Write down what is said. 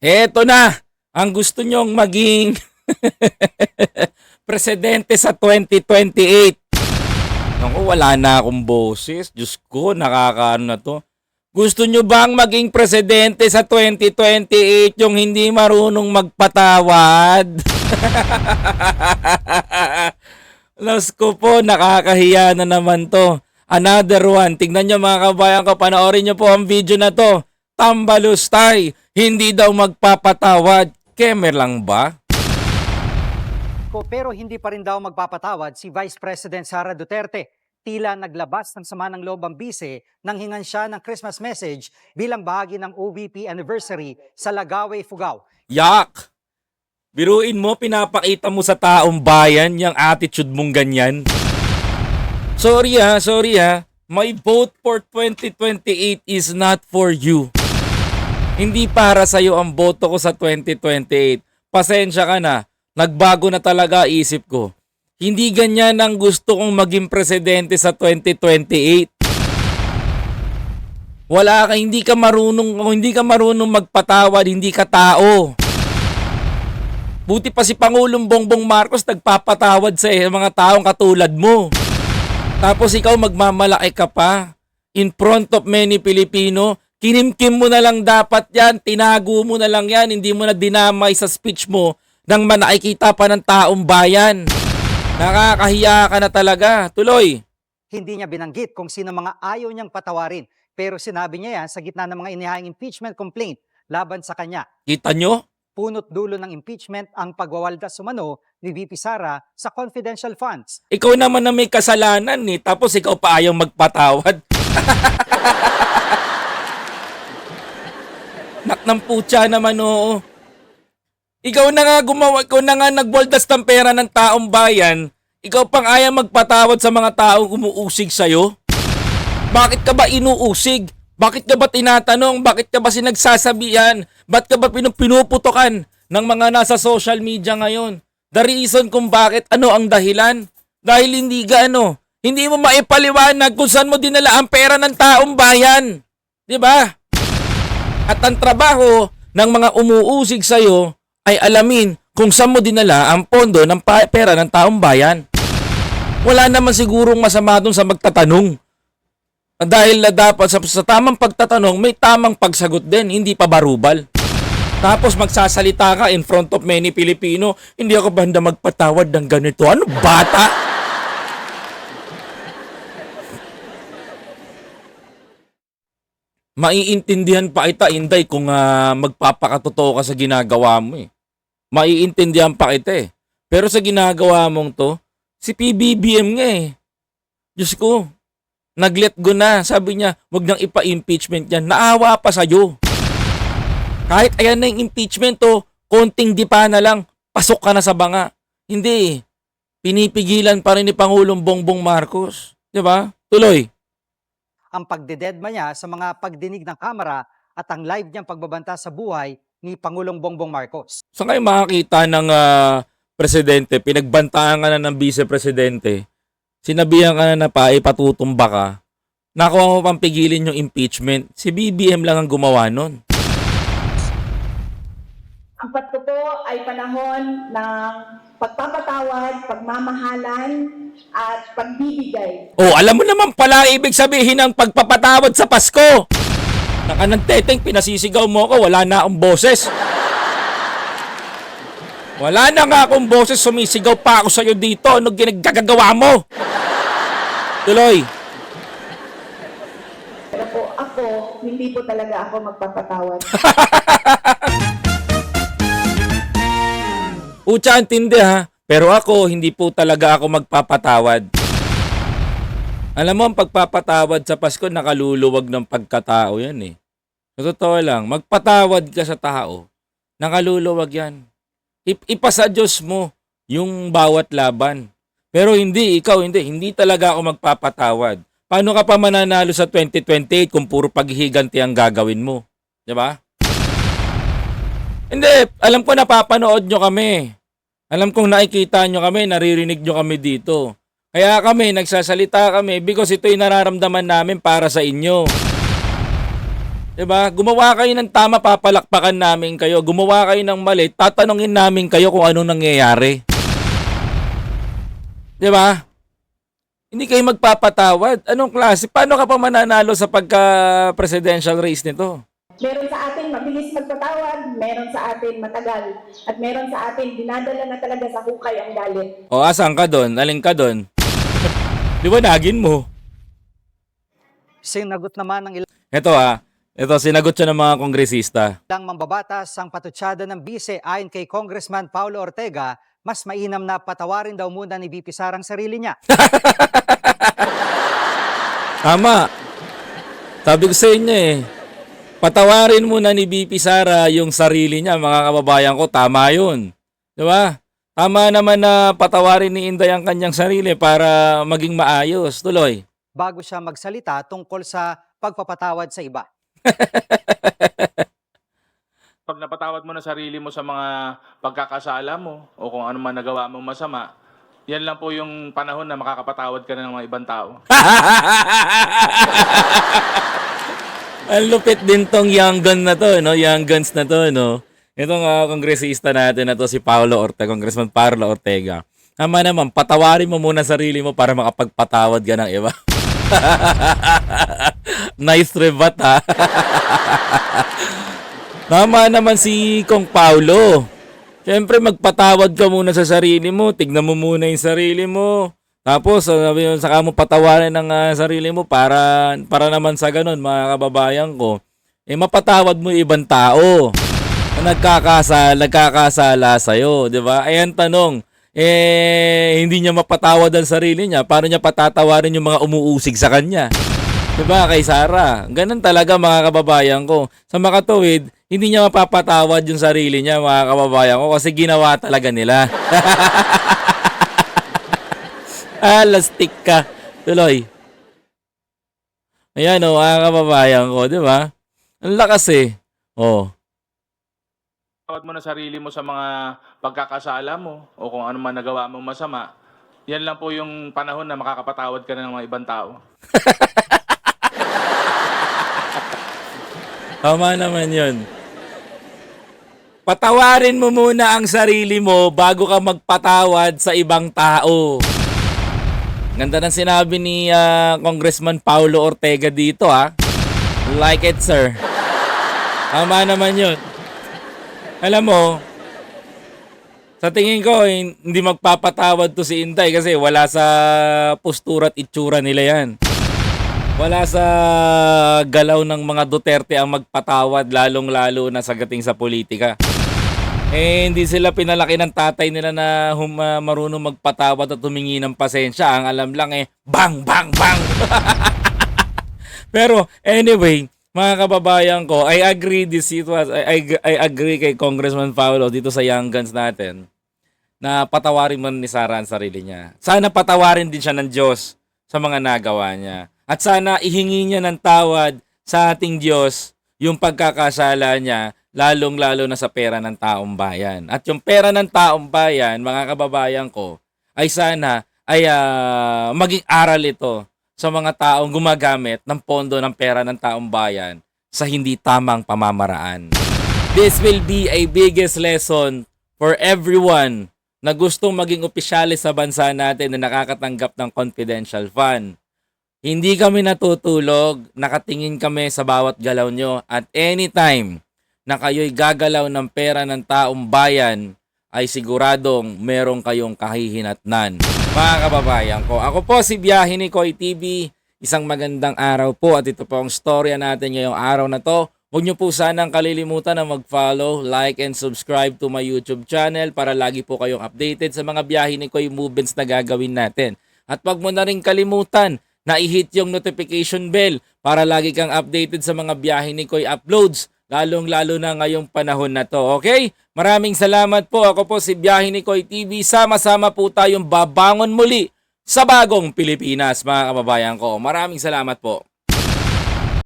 Eto na, ang gusto nyong maging presidente sa 2028. Naku, wala na akong boses. Diyos ko, nakakaano na to. Gusto nyo bang maging presidente sa 2028 yung hindi marunong magpatawad? Los ko po, nakakahiya na naman to. Another one. Tignan nyo mga kabayan ko, panoorin nyo po ang video na to. Tambalustay, hindi daw magpapatawad. Kemer lang ba? ko pero hindi pa rin daw magpapatawad si Vice President Sara Duterte. Tila naglabas ng sama ng loob ang bise nang hingan siya ng Christmas message bilang bahagi ng OVP anniversary sa Lagawe, Fugao. Yak! Biruin mo, pinapakita mo sa taong bayan yung attitude mong ganyan. Sorry ha, sorry ha. My vote for 2028 is not for you. Hindi para sa'yo ang boto ko sa 2028. Pasensya ka na. Nagbago na talaga isip ko. Hindi ganyan ang gusto kong maging presidente sa 2028. Wala ka, hindi ka marunong, hindi ka marunong magpatawad, hindi ka tao. Buti pa si Pangulong Bongbong Marcos nagpapatawad sa eh, mga taong katulad mo. Tapos ikaw magmamalaki ka pa. In front of many Filipino, kinimkim mo na lang dapat yan, tinago mo na lang yan, hindi mo na dinamay sa speech mo nang manakikita pa ng taong bayan. Nakakahiya ka na talaga. Tuloy. Hindi niya binanggit kung sino mga ayaw niyang patawarin pero sinabi niya yan sa gitna ng mga inihahing impeachment complaint laban sa kanya. Kita nyo? Punot dulo ng impeachment ang pagwawaldas sumano ni VP Sara sa confidential funds. Ikaw naman na may kasalanan eh, tapos ikaw pa ayaw magpatawad. Nak ng putya naman oo. Ikaw na nga gumawa, ikaw na nga nagboldas ng pera ng taong bayan, ikaw pang ayaw magpatawad sa mga taong umuusig sa'yo? Bakit ka ba inuusig? Bakit ka ba tinatanong? Bakit ka ba sinagsasabihan? Ba't ka ba pinu- pinuputokan ng mga nasa social media ngayon? The reason kung bakit, ano ang dahilan? Dahil hindi ka ano, hindi mo maipaliwanag kung saan mo dinala ang pera ng taong bayan. 'Di ba? At ang trabaho ng mga umuusig sa'yo ay alamin kung saan mo dinala ang pondo ng pera ng taong bayan. Wala naman sigurong masama dun sa magtatanong. Dahil na dapat sa, sa tamang pagtatanong, may tamang pagsagot din, hindi pa barubal. Tapos magsasalita ka in front of many Filipino, hindi ako banda magpatawad ng ganito. Ano bata? Maiintindihan pa kita, Inday, kung ah, magpapakatotoo ka sa ginagawa mo eh. Maiintindihan pa kita eh. Pero sa ginagawa mong to, si PBBM nga eh. Diyos ko, nag-let go na. Sabi niya, wag nang ipa-impeachment yan. Naawa pa sa'yo. Kahit ayan na yung impeachment to, konting dipa na lang, pasok ka na sa banga. Hindi eh. Pinipigilan pa rin ni Pangulong Bongbong Marcos. 'Di ba? Tuloy. Ang pagdededma niya sa mga pagdinig ng Kamara at ang live niyang pagbabanta sa buhay ni Pangulong Bongbong Marcos. Saan kayo makakita ng ah, presidente, pinagbantaan ka na ng vice-presidente, sinabihan ka na na pa, ipatutumba ka, nakuha mo pang pigilin yung impeachment, si BBM lang ang gumawa nun. Ang patto po ay panahon ng pagpapatawad, pagmamahalan, at pagbibigay. Oh, alam mo naman pala ibig sabihin ng pagpapatawad sa Pasko. Naka ng teteng, pinasisigaw mo ako, wala na akong boses. Wala na nga akong boses, sumisigaw pa ako sa'yo dito. Ano ginagagawa mo? Tuloy. Pero po ako, hindi po talaga ako magpapatawad. Ucha, antindi ha. Pero ako, hindi po talaga ako magpapatawad. Alam mo, ang pagpapatawad sa Pasko, nakaluluwag ng pagkatao yan eh. Sa totoo lang, magpatawad ka sa tao, nakaluluwag yan. Ip- ipasa Diyos mo yung bawat laban. Pero hindi, ikaw hindi. Hindi talaga ako magpapatawad. Paano ka pa mananalo sa 2028 kung puro paghihiganti ang gagawin mo? 'Di ba? Hindi, alam ko napapanood nyo kami. Alam kong nakikita nyo kami, naririnig nyo kami dito. Kaya kami, nagsasalita kami because ito'y nararamdaman namin para sa inyo. 'Di ba? Gumawa kayo ng tama, papalakpakan namin kayo. Gumawa kayo ng mali, tatanungin namin kayo kung anong nangyayari. 'Di ba? Hindi kayo magpapatawad. Anong klase? Paano ka pa mananalo sa pagka-presidential race nito? Meron sa atin mabilis magpatawad, meron sa atin matagal, at meron sa atin dinadala na talaga sa hukay ang galit. O, asan ka doon? Aling ka doon? Di ba nagin mo? Sinagot naman ng Ito ah. Ito, sinagot siya ng mga kongresista. ilang mambabatas ang patutsada ng bise ayon kay Congressman Paulo Ortega, mas mainam na patawarin daw muna ni VP Sara ang sarili niya. Tama. Sabi ko sa inyo eh. Patawarin muna ni BP Sara yung sarili niya, mga kababayan ko. Tama yun. Di ba? Tama naman na patawarin ni Inday ang kanyang sarili para maging maayos. Tuloy. bago siya magsalita tungkol sa pagpapatawad sa iba. pag napatawad mo na sarili mo sa mga pagkakasala mo o kung ano man nagawa mong masama, yan lang po yung panahon na makakapatawad ka na ng mga ibang tao. Ang lupit din tong young gun na to, no? Young guns na to, no? Itong uh, kongresista natin na to si Paulo Ortega, Congressman Paulo Ortega. Tama naman, patawarin mo muna sarili mo para makapagpatawad ka ng iba. nice rebat ha. Tama naman si Kong Paulo. Siyempre magpatawad ka muna sa sarili mo. Tignan mo muna yung sarili mo. Tapos sabi mo, saka mo patawarin ng ah, sarili mo para para naman sa ganun mga kababayan ko. Eh mapatawad mo yung ibang tao na nagkakasala, nagkakasala sa iyo, 'di ba? Ayan tanong. Eh hindi niya mapatawad ang sarili niya, paano niya patatawarin yung mga umuusig sa kanya? 'Di ba kay Sara? Ganun talaga mga kababayan ko. Sa makatuwid, hindi niya mapapatawad yung sarili niya mga kababayan ko kasi ginawa talaga nila. ah, lastik ka. Tuloy. Ayan o, mga kababayan ko, di ba? Ang lakas eh. Oh. Patawad mo na sarili mo sa mga pagkakasala mo o kung ano man nagawa mong masama, yan lang po yung panahon na makakapatawad ka na ng mga ibang tao. Tama naman yun. Patawarin mo muna ang sarili mo bago ka magpatawad sa ibang tao. Ganda ng sinabi ni ah, Congressman Paulo Ortega dito ha. Like it sir. Tama naman yun. Alam mo, sa tingin ko, hin- hindi magpapatawad to si Inday kasi wala sa postura at itsura nila yan. Wala sa galaw ng mga Duterte ang magpatawad lalong-lalo na sa gating sa politika. Eh, hindi sila pinalaki ng tatay nila na hum, ah, marunong magpatawad at humingi ng pasensya. Ang alam lang eh, bang, bang, bang! Pero anyway, mga kababayan ko, I agree this it was, I, I, I agree kay Congressman Paulo dito sa Young Guns natin na patawarin man ni Sara ang sarili niya. Sana patawarin din siya ng Diyos sa mga nagawa niya. At sana ihingi niya ng tawad sa ating Diyos yung pagkakasala niya, lalong-lalo na sa pera ng taong bayan. At yung pera ng taong bayan, mga kababayan ko, ay sana ay ah, maging aral ito sa mga taong gumagamit ng pondo ng pera ng taong bayan sa hindi tamang pamamaraan. This will be a biggest lesson for everyone na gustong maging opisyalis sa bansa natin na nakakatanggap ng confidential fund. Hindi kami natutulog, nakatingin kami sa bawat galaw nyo at anytime na kayo'y gagalaw ng pera ng taong bayan ay siguradong meron kayong kahihinatnan. Mga kababayan ko, ako po si Biyahe ni Koy TV. Isang magandang araw po at ito po ang storya natin ngayong araw na to. Huwag niyo po sanang kalilimutan na mag-follow, like, and subscribe to my YouTube channel para lagi po kayong updated sa mga biyahe ni Koy movements na gagawin natin. At wag mo na rin kalimutan na i-hit yung notification bell para lagi kang updated sa mga biyahe ni Koy uploads, lalong-lalo na ngayong panahon na to. Okay? Maraming salamat po. Ako po si Biyahe ni Koy TV. Sama-sama po tayong babangon muli sa bagong Pilipinas, mga kababayan ko. Maraming salamat po.